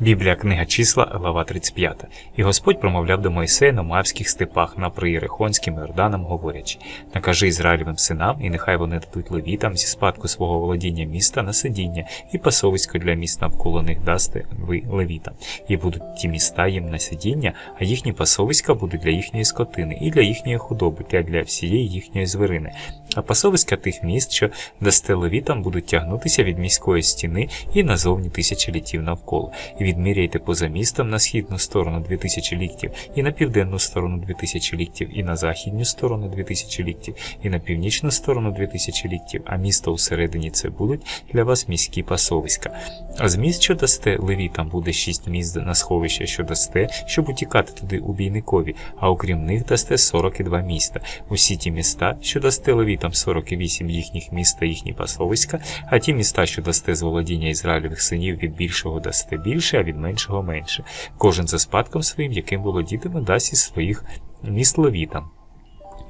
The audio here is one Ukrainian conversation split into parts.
Біблія книга числа, глава 35. І Господь промовляв до Мойсея на Моавських степах на Приєрихонським Йорданом, говорячи: Накажи Ізраїлевим синам, і нехай вони дадуть левітам зі спадку свого володіння міста на сидіння, і пасовисько для міст навколо них дасте ви левітам. І будуть ті міста їм на сидіння, а їхні пасовиська будуть для їхньої скотини, і для їхньої худоби, та для всієї їхньої звірини. А пасовиська тих міст, що дасте левітам, будуть тягнутися від міської стіни і назовні тисячі літів навколо. Відміряйте поза містом на східну сторону 2000 ліктів, і на південну сторону 2000 ліктів, і на західню сторону 2000 ліктів, і на північну сторону 2000 ліктів, а місто усередині це будуть для вас міські пасовиська. А з міст, що дасте левітам, буде шість міст на сховище, що дасте, щоб утікати туди убійникові, а окрім них дасте 42 міста. Усі ті міста, що дасте левітам 48 їхніх міст та їхні пасовиська, а ті міста, що дасте з володіння Ізраїлевих синів, від більшого дасте більше, а від меншого менше. Кожен за спадком своїм, яким володітиме, дасть із своїх міст левітам.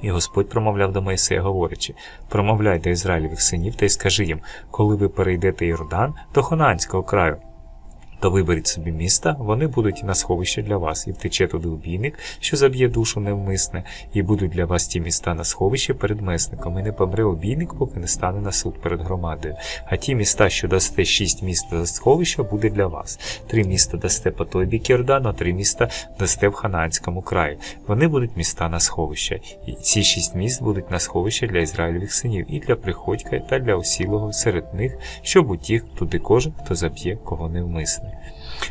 І Господь промовляв до Моїсея, говорячи: промовляй до Ізраїлевих синів та й скажи їм, коли ви перейдете Йордан до Хонанського краю, то виберіть собі міста, вони будуть на сховище для вас, і втече туди убійник, що заб'є душу невмисне, і будуть для вас ті міста на сховище перед месником, і не помре убійник, поки не стане на суд перед громадою. А ті міста, що дасте шість міст за сховище, буде для вас. Три міста дасте по той бік Йордану, три міста дасте в Хананському краї. Вони будуть міста на сховище. І ці шість міст будуть на сховище для Ізраїльових синів, і для приходька, та для осілого серед них, щоб утік туди кожен, хто заб'є кого невмисне.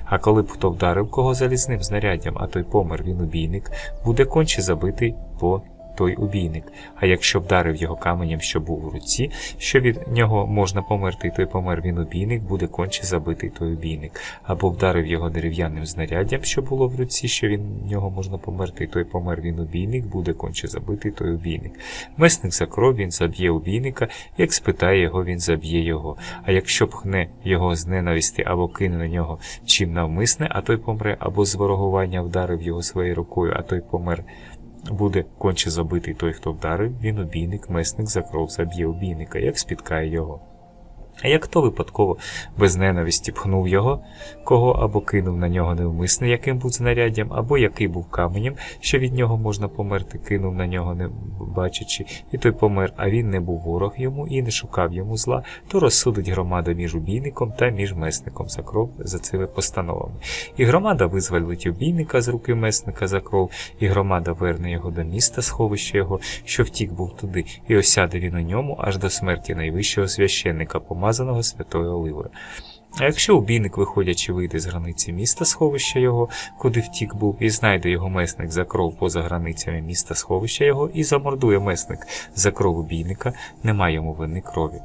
А коли б хто вдарив кого залізним знаряддям, а той помер він убійник, буде конче забитий по той убійник. А якщо вдарив його каменем, що був у руці, що від нього можна померти, той помер він убійник, буде конче забитий той убійник. Або вдарив його дерев'яним знаряддям, що було в руці, що від нього можна померти, той помер він убійник, буде конче забитий той убійник. Месник за кров він заб'є убійника, як спитає його, він заб'є його. А якщо пхне його з ненависті або кине на нього чим навмисне, а той помре, або з ворогування вдарив його своєю рукою, а той помер. Буде конче забитий той, хто вдарив, він обійник, месник за кров заб'є убійника, як спіткає його. А як хто випадково? Без ненависті пхнув його, кого або кинув на нього невмисне, яким був знаряддям, або який був каменем, що від нього можна померти, кинув на нього, не бачачи, і той помер, а він не був ворог йому і не шукав йому зла, то розсудить громада між убійником та між месником за кров за цими постановами. І громада визволить убійника з руки месника за кров, і громада верне його до міста, сховище його, що втік був туди, і осяде він у ньому аж до смерті найвищого священника, помазаного святою Оливою. А якщо убійник, виходячи, вийде з границі міста сховища його, куди втік був, і знайде його месник за кров поза границями міста сховища його, і замордує месник за кров убійника, немає йому вини крові.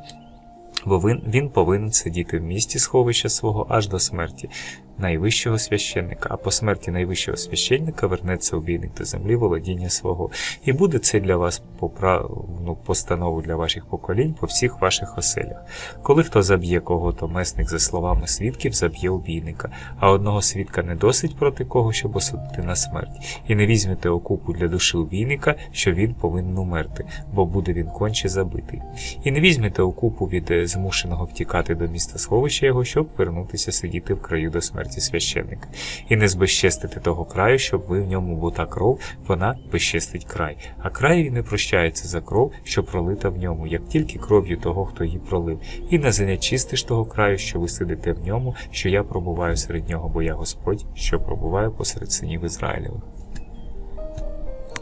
Бо він повинен сидіти в місті сховища свого аж до смерті найвищого священника, а по смерті найвищого священника вернеться убійник до землі володіння свого. І буде це для вас поправну постанову для ваших поколінь по всіх ваших оселях. Коли хто заб'є кого, то месник, за словами свідків, заб'є убійника, а одного свідка не досить проти кого, щоб осудити на смерть. І не візьмете окупу для душі убійника, що він повинен умерти, бо буде він конче забитий. І не візьмете окупу від е, змушеного втікати до міста сховища його, щоб вернутися сидіти в краю до смерті священника. І не збезчестити того краю, щоб ви в ньому, бо та кров, вона безчестить край. А краєві не прощається за кров, що пролита в ньому, як тільки кров'ю того, хто її пролив. І не занечистиш того краю, що ви сидите в ньому, що я пробуваю серед нього, бо я Господь, що пробуваю посеред синів Ізраїлевих.